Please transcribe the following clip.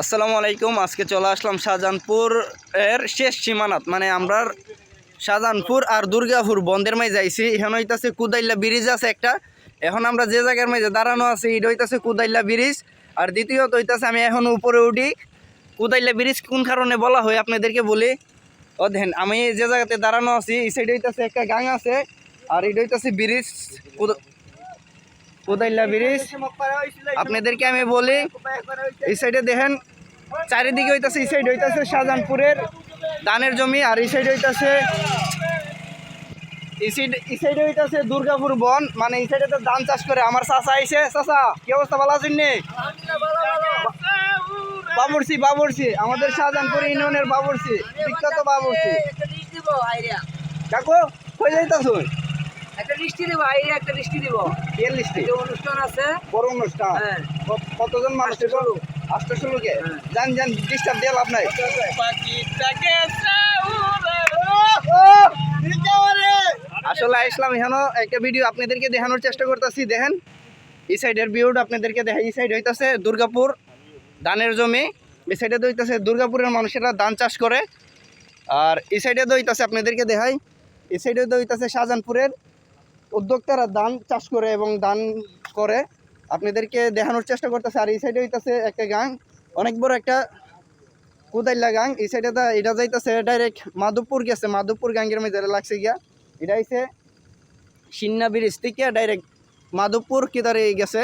আসসালামু আলাইকুম, আজকে চলে আসলাম শাহজাহানপুর এর শেষ সীমানাত। মানে আমরা শাহজাহানপুর আর দুর্গাপুর বন্ধের মাই যাইছি এখন হইতাছে কুদাইল্লা ব্রিজ আছে একটা। এখন আমরা যে জায়গার মাঝে দাঁড়ানো আছি, এটা হইতাছে কুদাইল্লা ব্রিজ। আর দ্বিতীয়ত হইতাছে আমি এখন উপরে উঠি। কুদাইল্লা ব্রিজ কোন কারণে বলা হয় আপনাদেরকে বলি? ও দেখেন, আমি যে জায়গাতে দাঁড়ানো আছি, এই সাইডে হইতাছে একটা গাং আছে। আর এটা হইতাছে ব্রিজ কুদাইল্লা ব্রিজ। আপনাদেরকে আমি বলি, এই সাইডে দেখেন, চারিদিকে হইতাছে, এই সাইড হইতাছে শাহজাহানপুরের ধানের জমি, আর এই সাইড হইতাছে, এই সাইড হইতাছে দুর্গাপুর বন। মানে এই সাইডে তো ধান চাষ করে। আমার চাষা আইসে চাষা কি অবস্থা? ভালো আছেন নি? বাবুরসি বাবুরসি আমাদের শাহজাহানপুর ইউনিয়নের বাবুরসি বিখ্যাত বাবুরসি দেখো কই যাইতাছুন একটা লিস্টি দেবো আইডিয়া একটা লিস্টি দিব। এর লিস্টে? যে অনুষ্ঠান আছে। বড় অনুষ্ঠান। হ্যাঁ। কত- কতজন মানুষ আসতে শুরু কে। যান যান ডিস্টার্ব দিয়ে লাভ নাই। আসলে আসলাম এখানে একটা ভিডিও আপনাদেরকে দেখানোর চেষ্টা করতেছি। দেখেন এই সাইডের ভিউটা আপনাদেরকে দেখা এই সাইড হইতাছে দুর্গাপুর ধানের জমি। এই সাইডে দইতাছে দুর্গাপুরের মানুষেরা ধান চাষ করে। আর এই সাইডে দইতাছে আপনাদেরকে দেখাই। এই সাইডে দইতাছে শাহজাহানপুরের উদ্যোক্তারা ধান চাষ করে এবং দান করে, আপনাদেরকে দেখানোর চেষ্টা করতেছে। আর এই সাইডে হইতেছে একটা গাং, অনেক বড় একটা কুদাইল্লা গাং। এই সাইডে এটা যাইতেছে ডাইরেক্ট মাধবপুর গেছে। মাধবপুর গাঙ্গের মধ্যে লাগছে গিয়া। এটা হইছে সিন্না ব্রিজ থেকে ডাইরেক্ট মাধবপুর কিদারে গেছে।